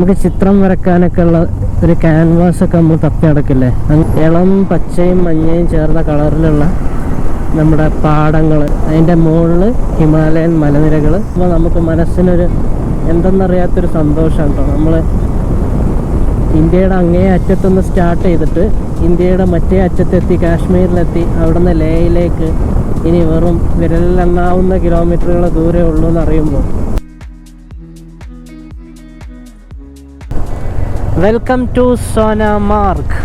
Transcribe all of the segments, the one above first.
നമുക്ക് ചിത്രം വരക്കാനൊക്കെ ഉള്ള ഒരു ക്യാൻവാസ് ഒക്കെ നമ്മൾ തപ്പി നടക്കില്ലേ? ഇളം പച്ചയും മഞ്ഞയും ചേർന്ന കളറിലുള്ള നമ്മുടെ പാടങ്ങൾ അതിന്റെ മുകളിൽ ഹിമാലയൻ മലനിരകൾ അപ്പോൾ നമുക്ക് മനസ്സിനൊരു എന്തെന്നറിയാത്തൊരു സന്തോഷം കേട്ടോ. നമ്മൾ ഇന്ത്യയുടെ അങ്ങേ അറ്റത്തുനിന്ന് സ്റ്റാർട്ട് ചെയ്തിട്ട് ഇന്ത്യയുടെ മറ്റേ അറ്റത്തെത്തി കാശ്മീരിലെത്തി അവിടുന്ന് ലേയിലേക്ക് ഇനി വെറും വിരലിലെണ്ണാവുന്ന കിലോമീറ്ററുകൾ ദൂരെ ഉള്ളൂ എന്ന് വെൽക്കം ടു സോനാമാർഗ്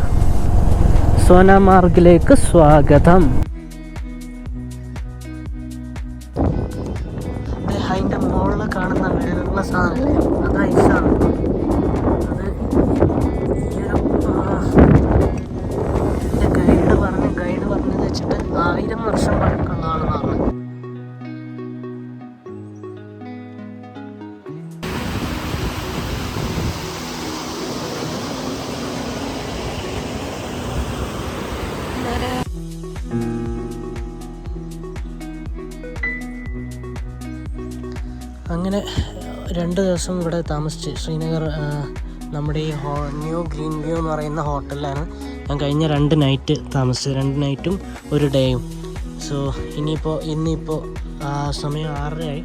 സോനാമാർഗിലേക്ക് സ്വാഗതം. രണ്ട് ദിവസം ഇവിടെ താമസിച്ച് ശ്രീനഗർ നമ്മുടെ ഈ ഹോ ന്യൂ ഗ്രീൻ വ്യൂ എന്ന് പറയുന്ന ഹോട്ടലിലാണ് ഞാൻ കഴിഞ്ഞ രണ്ട് നൈറ്റ് താമസിച്ചത്. രണ്ട് നൈറ്റും ഒരു ഡേയും സോ ഇനിയിപ്പോൾ ഇന്നിപ്പോൾ സമയം ആറരയായി.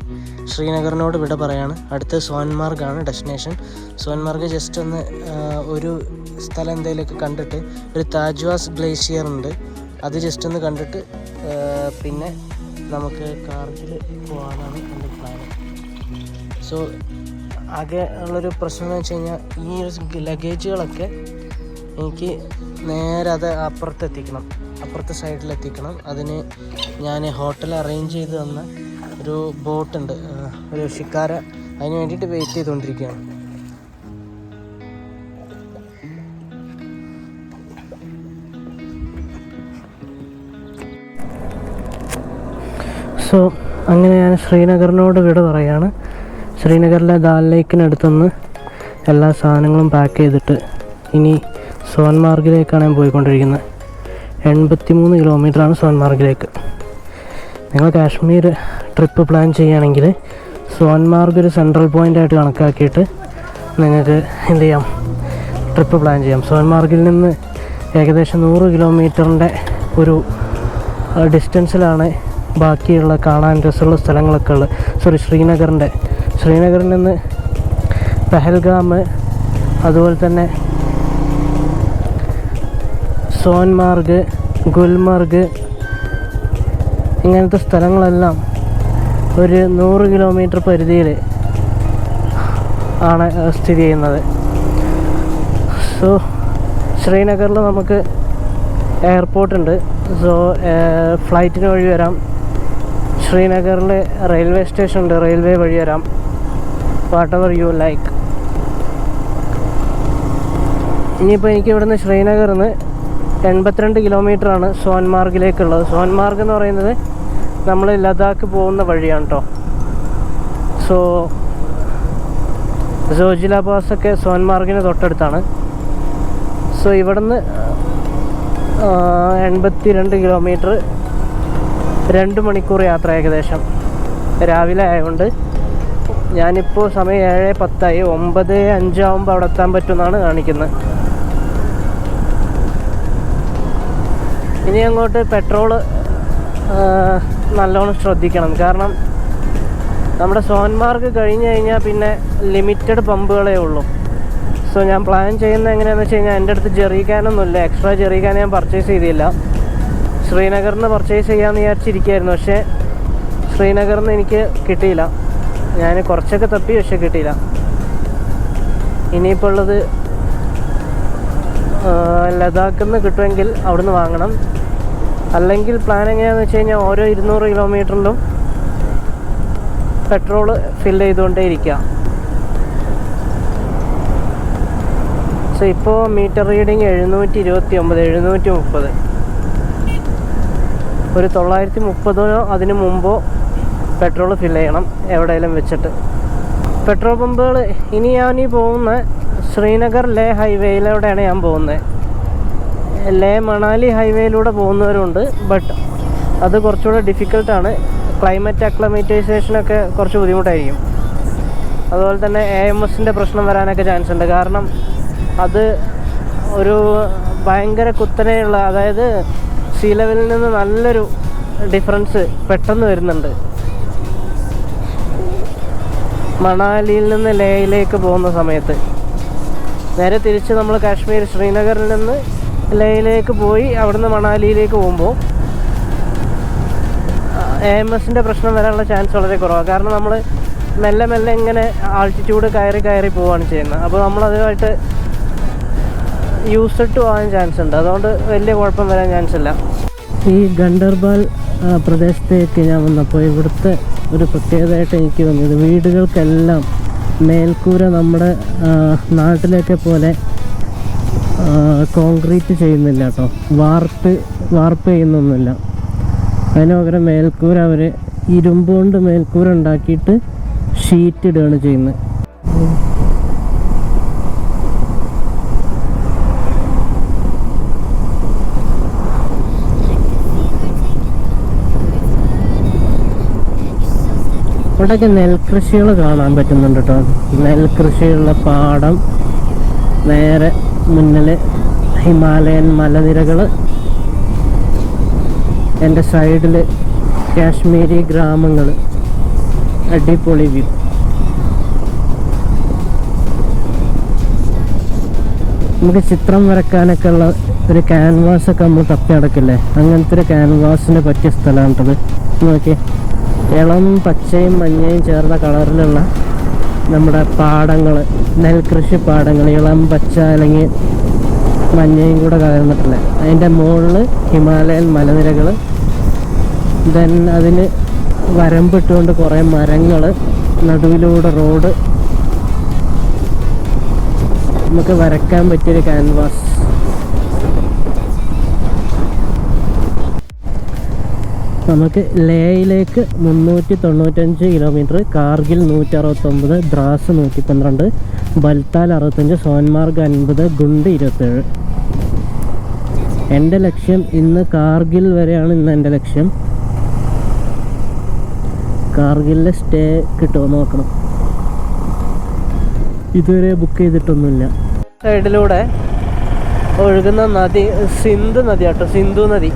ശ്രീനഗറിനോട് വിട പറയാണ്. അടുത്ത് സോൻമാർഗാണ് ഡെസ്റ്റിനേഷൻ സോൻമാർഗ് ജസ്റ്റ് ഒന്ന് ഒരു സ്ഥലം എന്തെങ്കിലുമൊക്കെ കണ്ടിട്ട് ഒരു താജ്വാസ് ഗ്ലേഷ്യർ ഉണ്ട്. അത് ജസ്റ്റ് ഒന്ന് കണ്ടിട്ട് പിന്നെ നമുക്ക് കാർഗിൽ പോകാനാണ് എന്റെ പ്ലാൻ സോ ആകെ ഉള്ളൊരു പ്രശ്നം എന്ന് വെച്ച് കഴിഞ്ഞാൽ ഈ ഒരു ലഗേജുകളൊക്കെ എനിക്ക് നേരെ അത് അപ്പുറത്ത് എത്തിക്കണം അപ്പുറത്തെ സൈഡിൽ എത്തിക്കണം അതിന് ഞാൻ ഹോട്ടൽ അറേഞ്ച് ചെയ്ത് തന്ന ഒരു ബോട്ടുണ്ട്. ഒരു ഷിക്കാര. അതിന് വേണ്ടിയിട്ട് വെയിറ്റ് ചെയ്തുകൊണ്ടിരിക്കുകയാണ് സോ അങ്ങനെ ഞാൻ ശ്രീനഗറിനോട് വിട പറയാണ്. ശ്രീനഗറിലെ ദാൽ ലേക്കിനടുത്തുനിന്ന് എല്ലാ സാധനങ്ങളും പാക്ക് ചെയ്തിട്ട് ഇനി സോൻമാർഗിലേക്കാണ് ഞാൻ പോയിക്കൊണ്ടിരിക്കുന്നത്. എൺപത്തി മൂന്ന് കിലോമീറ്ററാണ് സോൻമാർഗിലേക്ക് നിങ്ങൾ കാശ്മീർ ട്രിപ്പ് പ്ലാൻ ചെയ്യുകയാണെങ്കിൽ സോൻമാർഗ് ഒരു സെൻട്രൽ പോയിന്റായിട്ട് കണക്കാക്കിയിട്ട് നിങ്ങൾക്ക് എന്ത് ചെയ്യാം? ട്രിപ്പ് പ്ലാൻ ചെയ്യാം. സോൻമാർഗിൽ നിന്ന് ഏകദേശം നൂറ് കിലോമീറ്ററിന്റെ ഒരു ഡിസ്റ്റൻസിലാണ് ബാക്കിയുള്ള കാണാൻ രസമുള്ള സ്ഥലങ്ങളൊക്കെ ഉള്ളത്. സോറി ശ്രീനഗറിന്റെ ശ്രീനഗറിൽ നിന്ന് പെഹൽഗാം അതുപോലെ തന്നെ സോൻമാർഗ് ഗുൽമാർഗ് ഇങ്ങനത്തെ സ്ഥലങ്ങളെല്ലാം ഒരു നൂറ് കിലോമീറ്റർ പരിധിയിൽ ആണ് സ്ഥിതി ചെയ്യുന്നത്. സോ ശ്രീനഗറിൽ നമുക്ക് എയർപോർട്ടുണ്ട് സോ ഫ്ലൈറ്റിന് വഴി വരാം. ശ്രീനഗറിൽ റെയിൽവേ സ്റ്റേഷൻ ഉണ്ട് റെയിൽവേ വഴി വരാം. വാട്ട് എവർ യു ലൈക്ക് ഇനിയിപ്പോൾ എനിക്ക് ഇവിടുന്ന് ശ്രീനഗറിൽ നിന്ന് എൺപത്തിരണ്ട് കിലോമീറ്ററാണ് സോൻമാർഗിലേക്കുള്ളത് സോൻമാർഗ് എന്ന് പറയുന്നത് നമ്മൾ ലഡാക്ക് പോകുന്ന വഴിയാണ് കേട്ടോ സോ സോജില പാസൊക്കെ സോൻമാർഗിന് തൊട്ടടുത്താണ്. സോ ഇവിടുന്ന് എൺപത്തി രണ്ട് കിലോമീറ്റർ രണ്ട് മണിക്കൂർ യാത്ര ഏകദേശം. രാവിലെ ആയതുകൊണ്ട് ഞാനിപ്പോൾ സമയം ഏഴ് പത്തായി. ഒമ്പത് അഞ്ചാവുമ്പോൾ അവിടെ എത്താൻ പറ്റുമെന്നാണ് കാണിക്കുന്നത്. ഇനി അങ്ങോട്ട് പെട്രോൾ നല്ലോണം ശ്രദ്ധിക്കണം. കാരണം നമ്മുടെ സോൻമാർഗ് കഴിഞ്ഞ് കഴിഞ്ഞാൽ പിന്നെ ലിമിറ്റഡ് പമ്പുകളേ ഉള്ളൂ. സോ ഞാൻ പ്ലാൻ ചെയ്യുന്നത് എങ്ങനെയാണെന്ന് വെച്ച് കഴിഞ്ഞാൽ എന്റെ അടുത്ത് ജെറിക്കാനൊന്നുമില്ല എക്സ്ട്രാ ജെറിക്കാൻ ഞാൻ പർച്ചേസ് ചെയ്തില്ല. ശ്രീനഗറിൽ നിന്ന് പർച്ചേസ് ചെയ്യാമെന്ന് വിചാരിച്ചിരിക്കുകയായിരുന്നു പക്ഷേ ശ്രീനഗറിൽ നിന്ന് എനിക്ക് കിട്ടിയില്ല. ഞാൻ കുറച്ചൊക്കെ തപ്പി പക്ഷെ കിട്ടിയില്ല. ഇനിയിപ്പോൾ ഉള്ളത് ലഡാക്കിൽ നിന്ന് കിട്ടുമെങ്കിൽ അവിടുന്ന് വാങ്ങണം. അല്ലെങ്കിൽ പ്ലാൻ എങ്ങനെയാണെന്ന് വെച്ച് കഴിഞ്ഞാൽ ഓരോ ഇരുന്നൂറ് കിലോമീറ്ററിലും പെട്രോൾ ഫില്ല് ചെയ്തുകൊണ്ടേ ഇരിക്കുക സോ ഇപ്പോൾ മീറ്റർ റീഡിങ് എഴുന്നൂറ്റി ഇരുപത്തി ഒമ്പത് എഴുന്നൂറ്റി മുപ്പത് ഒരു തൊള്ളായിരത്തി മുപ്പതിനോ അതിന് മുമ്പോ പെട്രോൾ ഫില്ല് ചെയ്യണം എവിടെയെങ്കിലും വെച്ചിട്ട്. പെട്രോൾ പമ്പുകൾ ഇനി ഞാൻ ഈ പോകുന്ന ശ്രീനഗർ ലേ ഹൈവേയിലൂടെയാണ് ഞാൻ പോകുന്നത്. ലേ മണാലി ഹൈവേയിലൂടെ പോകുന്നവരുണ്ട് ബട്ട് അത് കുറച്ചുകൂടെ ഡിഫിക്കൽട്ടാണ് ക്ലൈമറ്റ് അക്ലമൈറ്റൈസേഷനൊക്കെ കുറച്ച് ബുദ്ധിമുട്ടായിരിക്കും. അതുപോലെ തന്നെ എ എം എസിന്റെ പ്രശ്നം വരാനൊക്കെ ചാൻസ് ഉണ്ട്. കാരണം അത് ഒരു ഭയങ്കര കുത്തനെയുള്ള അതായത് സീ ലെവലിൽ നിന്ന് നല്ലൊരു ഡിഫറൻസ് പെട്ടെന്ന് വരുന്നുണ്ട്. മണാലിയിൽ നിന്ന് ലേയിലേക്ക് പോകുന്ന സമയത്ത്. നേരെ തിരിച്ച് നമ്മൾ കാശ്മീർ ശ്രീനഗറിൽ നിന്ന് ലേയിലേക്ക് പോയി അവിടുന്ന് മണാലിയിലേക്ക് പോകുമ്പോൾ എ എം എസിന്റെ പ്രശ്നം വരാനുള്ള ചാൻസ് വളരെ കുറവാണ്. കാരണം നമ്മൾ മെല്ലെ മെല്ലെ ഇങ്ങനെ ആൾട്ടിറ്റ്യൂഡ് കയറി കയറി പോവുകയാണ് ചെയ്യുന്നത്. അപ്പോൾ നമ്മളതുമായിട്ട് യൂസ്ഡ് യൂസ് ടു ആവാൻ ചാൻസ് ഉണ്ട്. അതുകൊണ്ട് വലിയ കുഴപ്പം വരാൻ ചാൻസ് ഇല്ല. ഈ ഗണ്ടർബാൽ പ്രദേശത്തേക്ക് ഞാൻ വന്നപ്പോൾ ഇവിടുത്തെ ഒരു പ്രത്യേകതയായിട്ട് എനിക്ക് തോന്നിയത് വീടുകൾക്കെല്ലാം മേൽക്കൂര നമ്മുടെ നാട്ടിലൊക്കെ പോലെ കോൺക്രീറ്റ് ചെയ്യുന്നില്ല കേട്ടോ. വാർപ്പ് വാർപ്പ് ചെയ്യുന്നൊന്നുമില്ല. അതിന് പകരം മേൽക്കൂര അവർ ഇരുമ്പ് കൊണ്ട് മേൽക്കൂര ഉണ്ടാക്കിയിട്ട് ഷീറ്റ് ഇടുകയാണ് ചെയ്യുന്നത്. ഇവിടെയൊക്കെ നെൽകൃഷികൾ കാണാൻ പറ്റുന്നുണ്ട് കേട്ടോ. നെൽകൃഷിയുള്ള പാടം നേരെ മുന്നിൽ ഹിമാലയൻ മലനിരകൾ. എന്റെ സൈഡിൽ കാശ്മീരി ഗ്രാമങ്ങൾ. അടിപൊളി വ്യൂ. നമുക്ക് ചിത്രം വരക്കാനൊക്കെ ഉള്ള ഒരു ക്യാൻവാസൊക്കെ നമ്മൾ തപ്പി നടക്കില്ലേ അങ്ങനത്തെ ഒരു ക്യാൻവാസിന് പറ്റിയ സ്ഥലമാണിട്ടത് നോക്കിയേ. ഇളം പച്ചയും മഞ്ഞയും ചേർന്ന കളറിലുള്ള നമ്മുടെ പാടങ്ങൾ നെൽകൃഷി പാടങ്ങൾ ഇളം പച്ച അല്ലെങ്കിൽ മഞ്ഞയും കൂടെ കലർന്നിട്ടില്ല? അതിന്റെ മുകളിൽ ഹിമാലയൻ മലനിരകൾ. ദെൻ അതിന് വരമ്പിട്ടുകൊണ്ട് കുറേ മരങ്ങൾ നടുവിലൂടെ റോഡ്. നമുക്ക് വരയ്ക്കാൻ പറ്റിയൊരു ക്യാൻവാസ് നമുക്ക് ലേയിലേക്ക് മുന്നൂറ്റി തൊണ്ണൂറ്റഞ്ച് കിലോമീറ്റർ കാർഗിൽ നൂറ്റി അറുപത്തൊമ്പത് ദ്രാസ് നൂറ്റി പന്ത്രണ്ട് ബൽത്താൽ അറുപത്തഞ്ച് സോൻമാർഗ് അൻപത് ഗുണ്ട് ഇരുപത്തേഴ്. എന്റെ ലക്ഷ്യം ഇന്ന് കാർഗിൽ വരെയാണ് ഇന്ന് എന്റെ ലക്ഷ്യം. കാർഗിലിൽ സ്റ്റേ കിട്ടുമോ നോക്കണം. ഇതുവരെ ബുക്ക് ചെയ്തിട്ടൊന്നുമില്ല. സൈഡിലൂടെ ഒഴുകുന്ന നദി സിന്ധു നദി കേട്ടോ സിന്ധു നദി.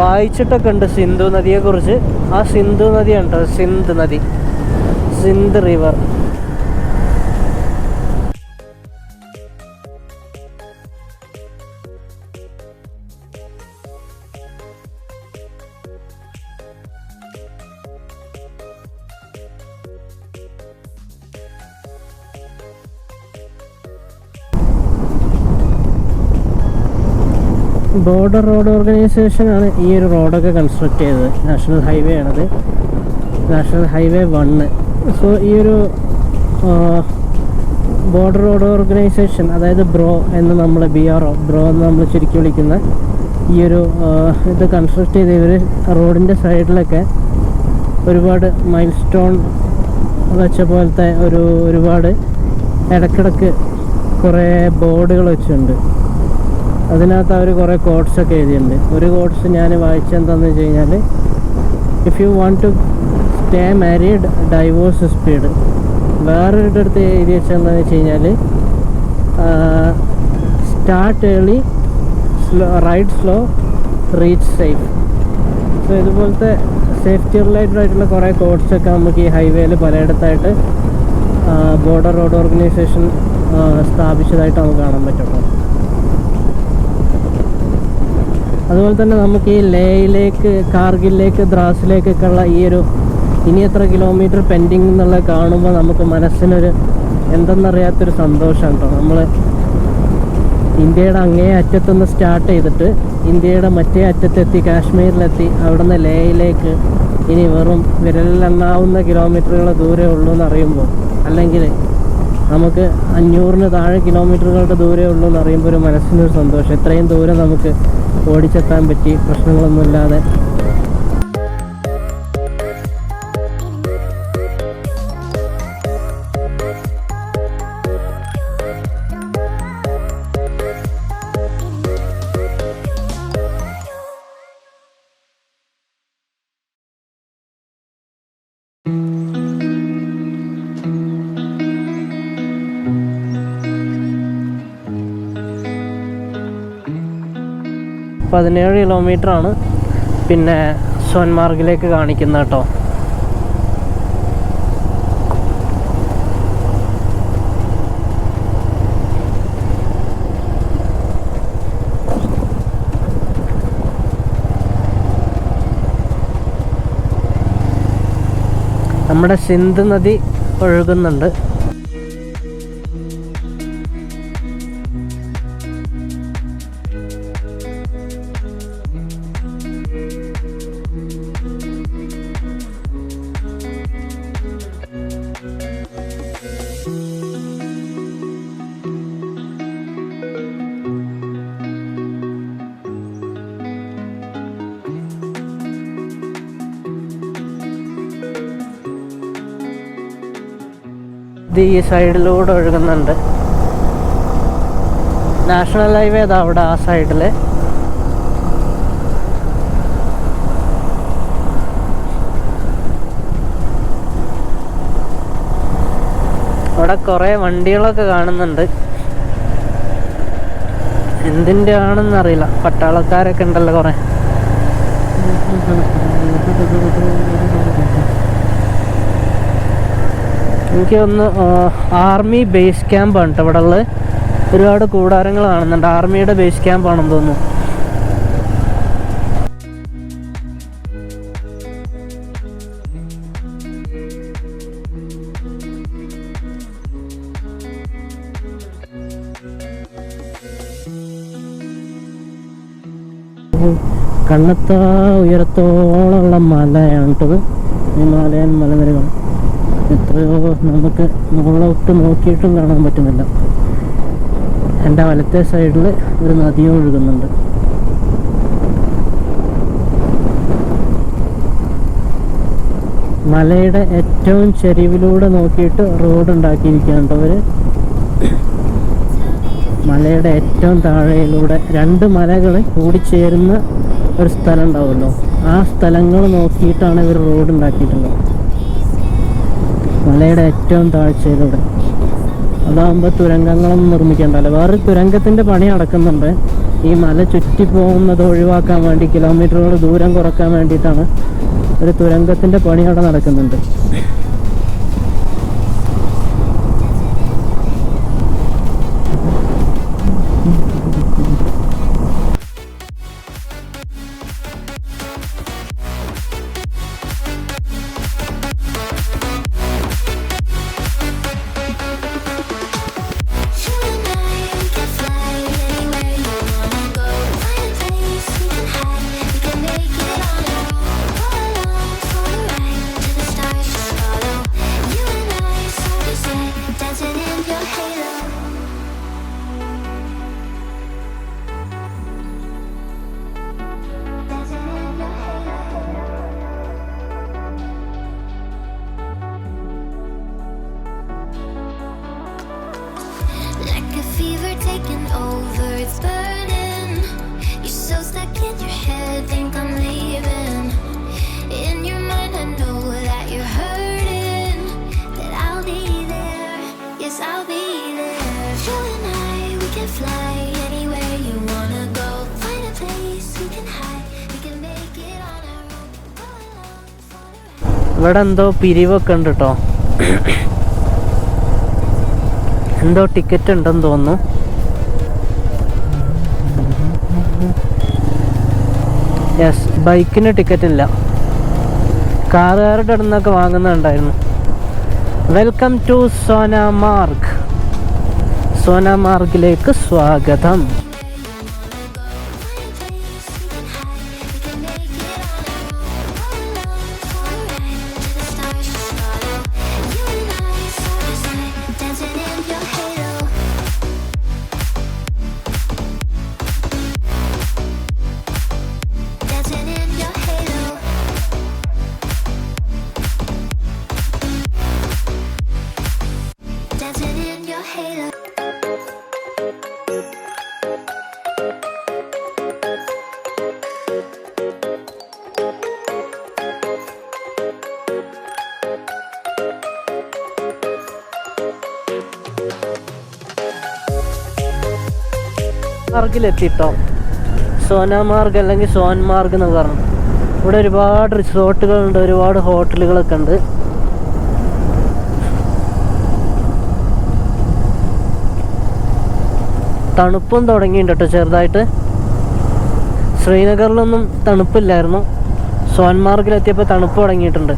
വായിച്ചിട്ടൊക്കെ ഉണ്ട് സിന്ധു നദിയെ കുറിച്ച് ആ സിന്ധു നദിയാണ് കേട്ടോ സിന്ധ് നദി. Sindh river. Border road organisation ആണ് ഈ ഒരു റോഡൊക്കെ കൺസ്ട്രക്ട് ചെയ്തത്. നാഷണൽ ഹൈവേ ആണത്. നാഷണൽ ഹൈവേ വണ്ണ് സോ ഈ ഒരു ബോർഡർ റോഡ് ഓർഗനൈസേഷൻ അതായത് ബ്രോ എന്ന് നമ്മൾ ബി ആർ ഒ ബ്രോ എന്ന് നമ്മൾ ചുരുക്കി വിളിക്കുന്ന ഈ ഒരു ഇത് കൺസ്ട്രക്ട് ചെയ്ത ഇവർ റോഡിന്റെ സൈഡിലൊക്കെ ഒരുപാട് മൈൽ സ്റ്റോൺ വെച്ച പോലത്തെ ഒരു ഒരുപാട് ഇടക്കിടക്ക് കുറേ ബോർഡുകൾ വെച്ചിട്ടുണ്ട്. അതിനകത്ത് അവർ കുറേ കോഡ്സ് ഒക്കെ എഴുതിയിട്ടുണ്ട്. ഒരു കോഡ്സ് ഞാൻ വായിച്ചെന്താണെന്ന് വെച്ച് കഴിഞ്ഞാൽ if you want to stay married divorce speed വേറൊരു അടുത്ത് എഴുതി വെച്ചെന്താണെന്ന് വെച്ച് കഴിഞ്ഞാൽ start early slow ride slow reach safe so ഇതുപോലത്തെ സേഫ്റ്റി റിലേറ്റഡ് ആയിട്ടുള്ള കുറേ കോഡ്സ് ഒക്കെ നമുക്ക് ഈ ഹൈവേയിൽ പലയിടത്തായിട്ട് ബോർഡർ റോഡ് ഓർഗനൈസേഷൻ സ്ഥാപിച്ചതായിട്ട് നമുക്ക് കാണാൻ പറ്റുള്ളൂ അതുപോലെ തന്നെ നമുക്ക് ഈ ലേയിലേക്ക് കാർഗിലേക്ക് ദ്രാസിലേക്കൊക്കെ ഉള്ള ഈ ഒരു ഇനി എത്ര കിലോമീറ്റർ പെൻഡിങ് എന്നുള്ളത് കാണുമ്പോൾ നമുക്ക് മനസ്സിനൊരു എന്തെന്നറിയാത്തൊരു സന്തോഷമാണ് കേട്ടോ. നമ്മൾ ഇന്ത്യയുടെ അങ്ങേ അറ്റത്തുനിന്ന് സ്റ്റാർട്ട് ചെയ്തിട്ട് ഇന്ത്യയുടെ മറ്റേ അറ്റത്തെത്തി കാശ്മീരിലെത്തി അവിടുന്ന് ലേയിലേക്ക് ഇനി വെറും വിരലിലെണ്ണാവുന്ന കിലോമീറ്ററുകൾ ദൂരേ ഉള്ളൂ എന്ന് അറിയുമ്പോൾ അല്ലെങ്കിൽ നമുക്ക് അഞ്ഞൂറിന് താഴെ കിലോമീറ്ററുകളുടെ ദൂരേ ഉള്ളൂ എന്നറിയുമ്പോൾ ഒരു മനസ്സിനൊരു സന്തോഷം. ഇത്രയും ദൂരം നമുക്ക് ഓടിച്ചെത്താൻ പറ്റി. പ്രശ്നങ്ങളൊന്നുമില്ലാതെ പതിനേഴ് ആണ് പിന്നെ സോൻമാർഗിലേക്ക് കാണിക്കുന്നത് കേട്ടോ നമ്മുടെ സിന്ധു നദി ഒഴുകുന്നുണ്ട്. ഈ സൈഡിലൂടെ ഒഴുകുന്നുണ്ട്. നാഷണൽ ഹൈവേ അതാ അവിടെ ആ സൈഡിൽ അവിടെ കുറേ വണ്ടികളൊക്കെ കാണുന്നുണ്ട്. എന്തിന്റെ ആണെന്ന് അറിയില്ല. പട്ടാളക്കാരൊക്കെ ഉണ്ടല്ലോ കുറേ. എനിക്ക് ഒന്ന് ആർമി ബേസ് ക്യാമ്പാണ് കേട്ടോ ഇവിടെ ഉള്ളത് ഒരുപാട് കൂടാരങ്ങൾ കാണുന്നുണ്ട്. ആർമിയുടെ ബേസ് ക്യാമ്പാണെന്ന് തോന്നുന്നു. കണ്ണത്താ ഉയരത്തോളമുള്ള മലയാണ് കേട്ടത് ഹിമാലയൻ മലനിരകൾ എത്രയോ നമുക്ക് മുകളിലോട്ട് നോക്കിയിട്ടും കാണാൻ പറ്റുന്നില്ല. എന്റെ വലത്തെ സൈഡിൽ ഒരു നദിയും ഒഴുകുന്നുണ്ട്. മലയുടെ ഏറ്റവും ചെരിവിലൂടെ നോക്കിയിട്ട് റോഡ് ഉണ്ടാക്കിയിരിക്കുകയാണ് അവർ മലയുടെ ഏറ്റവും താഴെയിലൂടെ രണ്ട് മലകൾ കൂടിച്ചേരുന്ന ഒരു സ്ഥലം ഉണ്ടാവുമല്ലോ. ആ സ്ഥലങ്ങൾ നോക്കിയിട്ടാണ് ഇവർ റോഡ് ഉണ്ടാക്കിയിട്ടുള്ളത്. മലയുടെ ഏറ്റവും താഴ്ചയിലൂടെ. അതാകുമ്പോൾ തുരങ്കങ്ങളൊന്നും നിർമ്മിക്കണ്ടല്ലോ വേറെ തുരങ്കത്തിന്റെ പണി നടക്കുന്നുണ്ട്. ഈ മല ചുറ്റി പോകുന്നത് ഒഴിവാക്കാൻ വേണ്ടി കിലോമീറ്ററുകൾ ദൂരം കുറയ്ക്കാൻ വേണ്ടിയിട്ടാണ് ഒരു തുരങ്കത്തിന്റെ പണി അവിടെ നടക്കുന്നുണ്ട്. A taking over, it's burning. You're so stuck in your head, think I'm leaving. In your mind, I know that you're hurting. That I'll be there, yes, I'll be there. You and I, we can fly anywhere you wanna go. Find a place we can hide, we can make it on our own. Go along ride. ഇവിടെ എന്തോ പിരിവൊക്കെ ഉണ്ട് കേട്ടോ എന്തോ ticket ഉണ്ടെന്ന് തോന്നുന്നു ബൈക്കിന് ticket ഇല്ല കാറുകാരുടെ അടുത്ത് നിന്നൊക്കെ വാങ്ങുന്നുണ്ടായിരുന്നു. വെൽക്കം ടു സോനാമാർഗ് സോനാമാർഗിലേക്ക് സ്വാഗതം. മാർഗിലെത്തിട്ടോ? സോനമാർഗ് അല്ലെങ്കിൽ സോൻമാർഗ് എന്ന് പറഞ്ഞു. ഇവിടെ ഒരുപാട് റിസോർട്ടുകളുണ്ട് ഒരുപാട് ഹോട്ടലുകളൊക്കെ ഉണ്ട്. തണുപ്പും തുടങ്ങിയിട്ടുണ്ട് കേട്ടോ ചെറുതായിട്ട്. ശ്രീനഗറിലൊന്നും തണുപ്പില്ലായിരുന്നു. സോൻമാർഗിലെത്തിയപ്പോൾ തണുപ്പ് തുടങ്ങിയിട്ടുണ്ട്.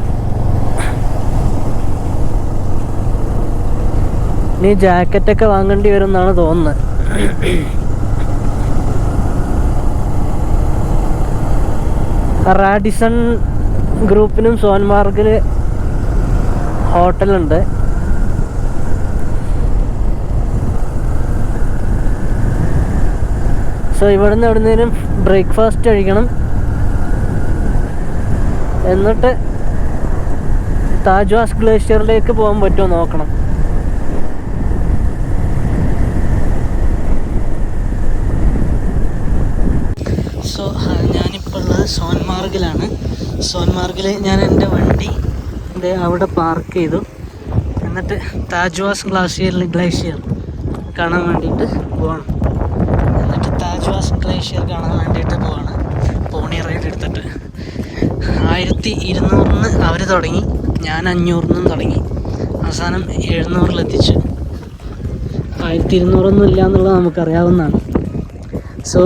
ഇനി ജാക്കറ്റൊക്കെ വാങ്ങേണ്ടി വരും എന്നാണ് തോന്നുന്നത്. റാഡിസൺ ഗ്രൂപ്പിനും സോൻമാർഗിൽ ഹോട്ടലുണ്ട്. സോ ഇവിടുന്ന് എവിടുന്നേലും ബ്രേക്ക്ഫാസ്റ്റ് കഴിക്കണം. എന്നിട്ട് താജ്വാസ് ഗ്ലേഷ്യറിലേക്ക് പോകാൻ പറ്റുമോ നോക്കണം സോ ഞാനിപ്പോൾ ഉള്ളത് സോൻമാർഗിലാണ്. സോൻമാർഗിൽ ഞാൻ എന്റെ വണ്ടി അവിടെ പാർക്ക് ചെയ്തു. എന്നിട്ട് താജ്വാസ് ഗ്ലാഷ്യറിൽ ഗ്ലേഷ്യർ കാണാൻ വേണ്ടിയിട്ട് പോകണം എന്നിട്ട് താജ്വാസ് ഗ്ലേഷ്യർ കാണാൻ വേണ്ടിയിട്ട് പോവാണ്. പോണി റൈഡ് എടുത്തിട്ട്. ആയിരത്തി ഇരുന്നൂറിന് അവർ തുടങ്ങി. ഞാൻ അഞ്ഞൂറിനും തുടങ്ങി. അവസാനം എഴുന്നൂറിലെത്തിച്ചു ആയിരത്തി ഇരുന്നൂറൊന്നും ഇല്ല എന്നുള്ളത് നമുക്കറിയാവുന്നതാണ്. സോ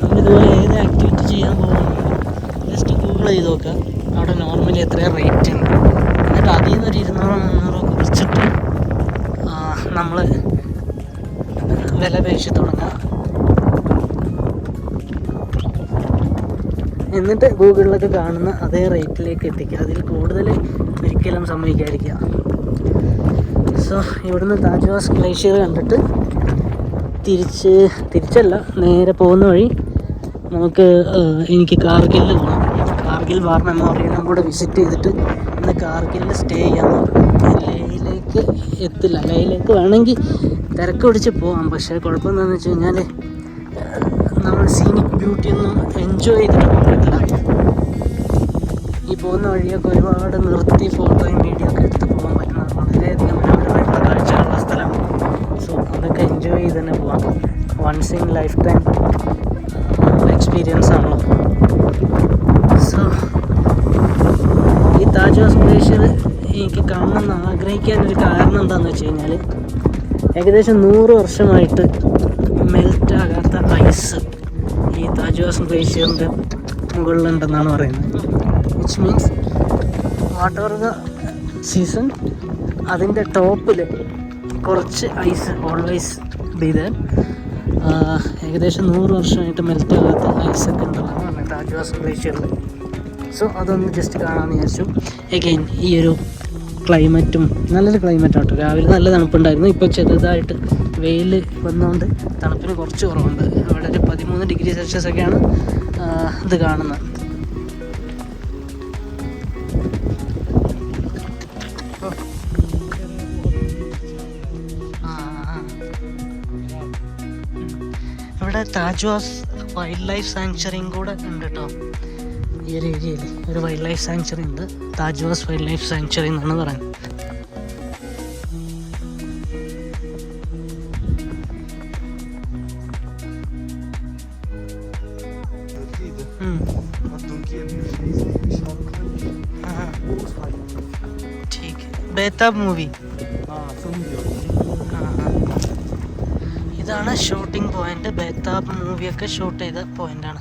നമ്മളിതുപോലെ ഏത് ആക്ടിവിറ്റി ചെയ്യാൻ പോകുന്നു ഗൂഗിൾ ചെയ്ത് നോക്കുക അവിടെ നോർമലി എത്രയാണ് റേറ്റ് ഉണ്ട്. എന്നിട്ട് അതിൽ നിന്ന് ഒരു ഇരുന്നൂറോ മുന്നൂറോ കുറിച്ചിട്ട് നമ്മൾ വില പേശി തുടങ്ങുക എന്നിട്ട് ഗൂഗിളിലൊക്കെ കാണുന്ന അതേ റേറ്റിലേക്ക് എത്തിക്കുക. അതിൽ കൂടുതൽ ഒരിക്കലും സംഭവിക്കാതിരിക്കുക. സോ ഇവിടുന്ന് താജ്വാസ് ഗ്ലേഷ്യർ കണ്ടിട്ട് തിരിച്ച് തിരിച്ചല്ല നേരെ പോകുന്ന വഴി നമുക്ക് എനിക്ക് കാർഗിലിൽ പോകണം കാർഗിൽ വാർ മെമ്മോറിയലും കൂടെ വിസിറ്റ് ചെയ്തിട്ട് ഇന്ന് കാർഗിലിൽ സ്റ്റേ ചെയ്യാൻ ലേയിലേക്ക് എത്തില്ല. ലേയിലേക്ക് വേണമെങ്കിൽ തിരക്ക് പിടിച്ച് പോകാം പക്ഷേ കുഴപ്പം എന്താണെന്ന് വെച്ച് കഴിഞ്ഞാൽ നമ്മൾ സീനിക് ബ്യൂട്ടി ഒന്നും എൻജോയ് ചെയ്തിട്ട് പോകാൻ ഈ പോകുന്ന വഴിയൊക്കെ ഒരുപാട് നിർത്തി ഫോട്ടോയും വീഡിയോ ഒക്കെ എടുത്ത് പോകാൻ പറ്റുന്ന വളരെയധികം മനോഹരമായിട്ടുള്ള കാഴ്ചകളുള്ള സ്ഥലം സോ അതൊക്കെ എൻജോയ് ചെയ്ത് തന്നെ പോവാം. Once in life time experience ആണല്ലോ സോ താജ്വാസ് ഗ്ലേഷ്യർ എനിക്ക് കാണണമെന്ന് ആഗ്രഹിക്കാൻ ഒരു കാരണം എന്താണെന്ന് വെച്ച് കഴിഞ്ഞാൽ ഏകദേശം നൂറ് വർഷമായിട്ട് മെൽറ്റാകാത്ത ഐസ് ഈ താജ്വാസ് ഗ്ലേഷ്യറിന്റെ മുകളിലുണ്ടെന്നാണ് പറയുന്നത്. വിച്ച് മീൻസ് വാട്ടർ സീസൺ അതിന്റെ ടോപ്പിൽ കുറച്ച് ഐസ് ഓൾവേസ് ഇത് ഏകദേശം നൂറ് വർഷമായിട്ട് മെൽറ്റാകാത്ത ഐസൊക്കെ ഉണ്ടെന്നാണ് പറഞ്ഞത് താജ്വാസ് സോ അതൊന്ന് ജസ്റ്റ് കാണാമെന്ന് വിചാരിച്ചു. എഗെയിൻ ഈ ഒരു ക്ലൈമറ്റും നല്ലൊരു ക്ലൈമറ്റ് ആട്ടോ. രാവിലെ നല്ല തണുപ്പുണ്ടായിരുന്നു. ഇപ്പോൾ ചെറുതായിട്ട് വെയിൽ വന്നുകൊണ്ട് തണുപ്പിന് കുറച്ച് കുറവുണ്ട്. അവിടെ ഒരു പതിമൂന്ന് ഡിഗ്രി സെൽഷ്യസ് ഒക്കെയാണ് ഇത് കാണുന്നത്. ഇവിടെ താജ്വാസ് വൈൽഡ് ലൈഫ് സാങ്ച്വറിയും കൂടെ ഉണ്ട് കേട്ടോ ഈ ഒരു ഏരിയയിൽ ഒരു വൈൽഡ് ലൈഫ് സാങ്ച്വറി ഉണ്ട്. താജ്വാസ് വൈൽഡ് ലൈഫ് സാങ്ച്വറി എന്നാണ് പറയുന്നത്. ബേതാബ് മൂവി. ഇതാണ് ഷൂട്ടിംഗ് പോയിന്റ് ബേതാബ് മൂവിയൊക്കെ ഷൂട്ട് ചെയ്ത പോയിന്റാണ്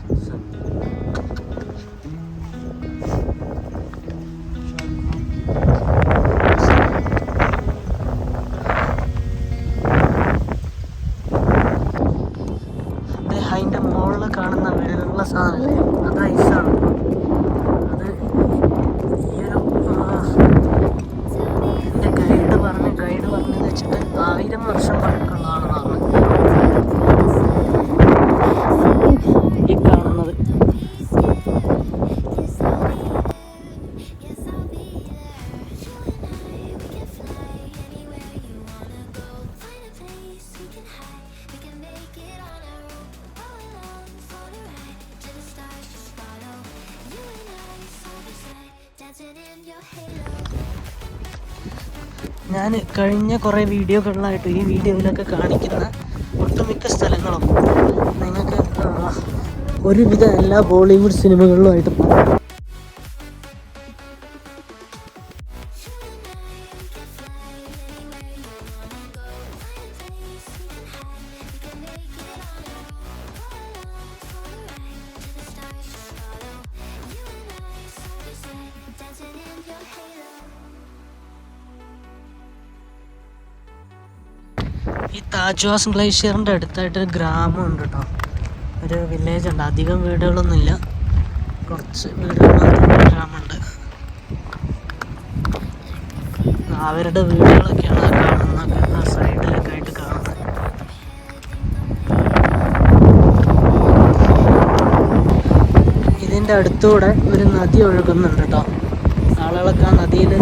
ഞാൻ കഴിഞ്ഞ കുറേ വീഡിയോകളിലായിട്ട് ഈ വീഡിയോയിലൊക്കെ കാണിക്കുന്ന ഒട്ടുമിക്ക സ്ഥലങ്ങളും. നിങ്ങൾക്ക് ഒരുവിധ എല്ലാ ബോളിവുഡ് സിനിമകളിലുമായിട്ട് താജ്വാസ് ഗ്ലേഷ്യറിന്റെ അടുത്തായിട്ട് ഒരു ഗ്രാമം ഉണ്ട് കേട്ടോ. ഒരു വില്ലേജ് ഉണ്ട്. അധികം വീടുകളൊന്നുമില്ല. കുറച്ച് വീടുകൾ ഗ്രാമമുണ്ട്. അവരുടെ വീടുകളൊക്കെയാണ് കാണുന്നത് ആ സൈഡിലൊക്കെ ആയിട്ട് കാണുന്നത്. ഇതിന്റെ അടുത്തൂടെ ഒരു നദി ഒഴുകുന്നുണ്ട് കേട്ടോ. ആളുകളൊക്കെ ആ നദിയിൽ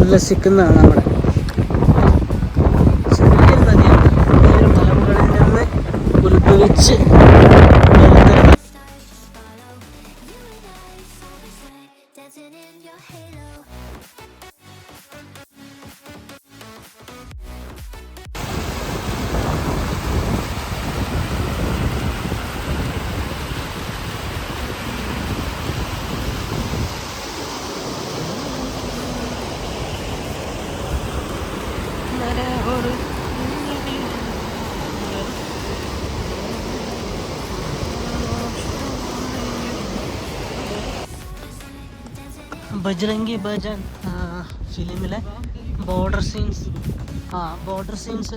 ഉല്ലസിക്കുന്നതാണ് അവിടെ. দিচ্ছে ബജ്രംഗി ഭജൻ ഫിലിമിലെ ബോർഡർ സീൻസ് ആ ബോർഡർ സീൻസ്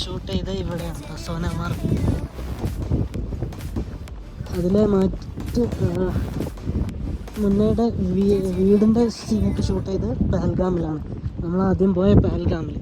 ഷൂട്ട് ചെയ്ത് ഇവിടെയാണ് സോനമാർ. അതിലെ മറ്റ് മുന്നേയുടെ വീടിന്റെ സീനൊക്കെ ഷൂട്ട് ചെയ്ത് പഹൽഗാമിലാണ്. നമ്മൾ ആദ്യം പോയ പഹൽഗാമിൽ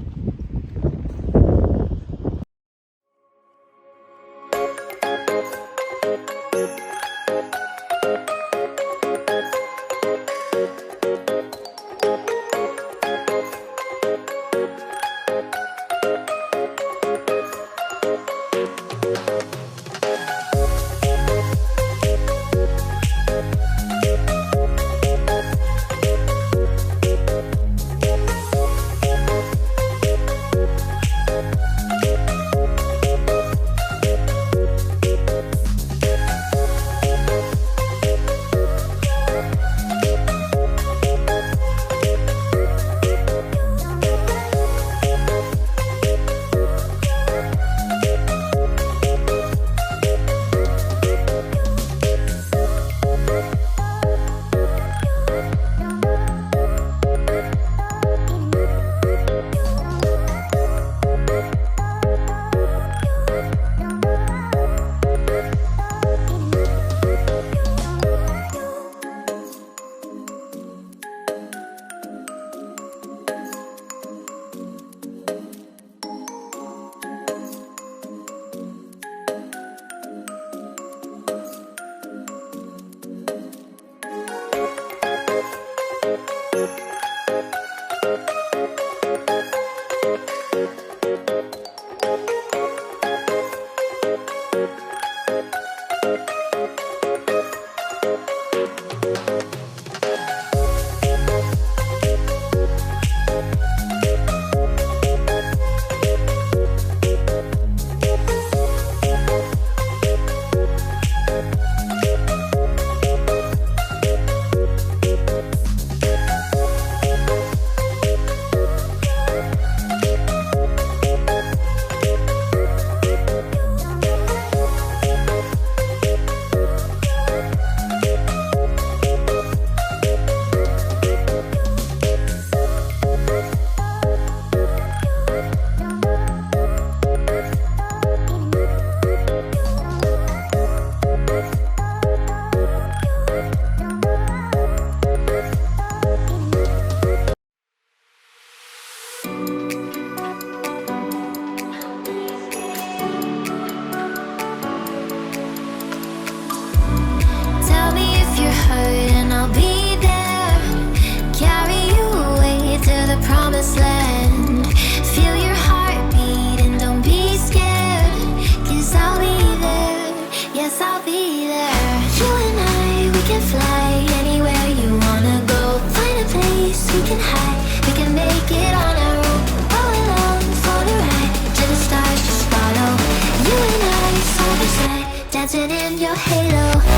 dancing in your halo.